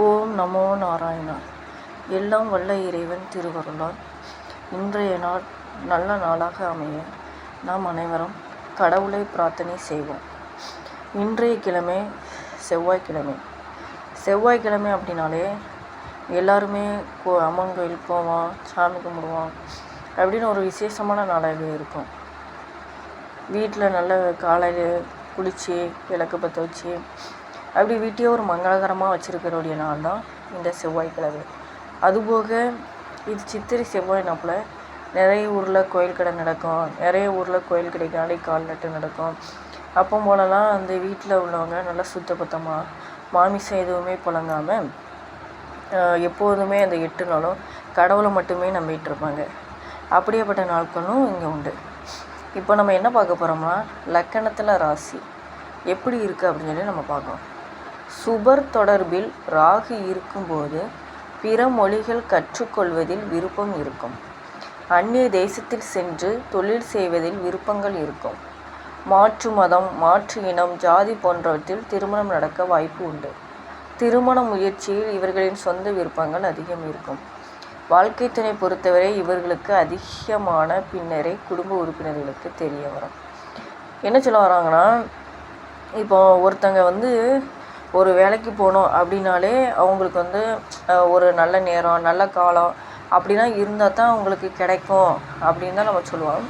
ஓம் நமோ நாராயணா எல்லாம் வல்ல இறைவன் திருவருளால். இன்றைய நாள் நல்ல நாளாக அமைய நாம் அனைவரும் கடவுளை பிரார்த்தனை செய்வோம். இன்றைய கிழமை செவ்வாய்க்கிழமை. செவ்வாய்க்கிழமை அப்படின்னாலே எல்லாருமே கோ அம்மன் கோயிலுக்கு போவோம் சாமி கும்பிடுவோம் அப்படின்னு ஒரு விசேஷமான நாளாகவே இருக்கும். வீட்டில் நல்ல காலையில் குளித்து விளக்கு பற்ற வச்சு அப்படி வீட்டையே ஒரு மங்களகரமாக வச்சுருக்கிறோடைய நாள் தான் இந்த செவ்வாய்க்கிழமை. அதுபோக இது சித்திரை செவ்வாய் நாப்பில் நிறைய ஊரில் கோயில் கடை நடக்கும் நிறைய ஊரில் கோயில் கடைக்கு நாளைக்கு கால் நட்டு நடக்கும். அப்போ போலலாம் அந்த வீட்டில் உள்ளவங்க நல்லா சுத்தபத்தமாக மாமிசம் எதுவுமே புழங்காமல் எப்போதுமே அந்த எட்டு நாளும் கடவுளை மட்டுமே நம்பிட்டு இருப்பாங்க. அப்படியேப்பட்ட நாட்களும் இங்கே உண்டு. இப்போ நம்ம என்ன பார்க்க போகிறோம்னா லக்கணத்தில் ராசி எப்படி இருக்குது அப்படின்னு சொல்லி நம்ம பார்க்கணும் சுபர் தொடர்பில் ராகு இருக்கும்போது பிற மொழிகள் கற்றுக்கொள்வதில் விருப்பம் இருக்கும். அந்நிய தேசத்தில் சென்று தொழில் செய்வதில் விருப்பங்கள் இருக்கும். மாற்று மதம் மாற்று இனம் ஜாதி போன்றவற்றில் திருமணம் நடக்க வாய்ப்பு உண்டு. திருமண முயற்சியில் இவர்களின் சொந்த விருப்பங்கள் அதிகம் இருக்கும். வாழ்க்கை துணை பொறுத்தவரை இவர்களுக்கு அதிகமான பின்னரே குடும்ப உறுப்பினர்களுக்கு தெரிய வரும். என்ன சொல்ல வராங்கன்னா இப்போ ஒருத்தங்க வந்து ஒரு வேலைக்கு போகணும் அப்படின்னாலே அவங்களுக்கு வந்து ஒரு நல்ல நேரம் நல்ல காலம் அப்படிலாம் இருந்தால் தான் அவங்களுக்கு கிடைக்கும் அப்படின்னு தான் நம்ம சொல்லுவோம்.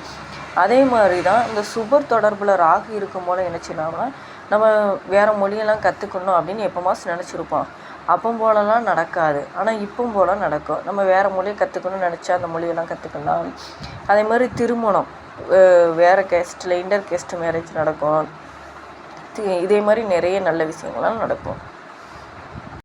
அதே மாதிரி தான் இந்த சுபர் தொடர்பில் ராகு இருக்கும் போல் என்ன செய்யலாம்னா நம்ம வேறு மொழியெல்லாம் கற்றுக்கணும் அப்படின்னு எப்போமாஸ் நினச்சிருப்போம். அப்போ போலலாம் நடக்காது. ஆனால் இப்போ போல நடக்கும். நம்ம வேறு மொழியை கற்றுக்கணும்னு நினச்சா அந்த மொழியெல்லாம் கற்றுக்கலாம் அதே மாதிரி திருமணம் வேறு கேஸ்ட்டில் இன்டர் கேஸ்ட் மேரேஜ் நடக்கும். இதே மாதிரி நிறைய நல்ல விஷயங்கள்லாம் நடக்கும்.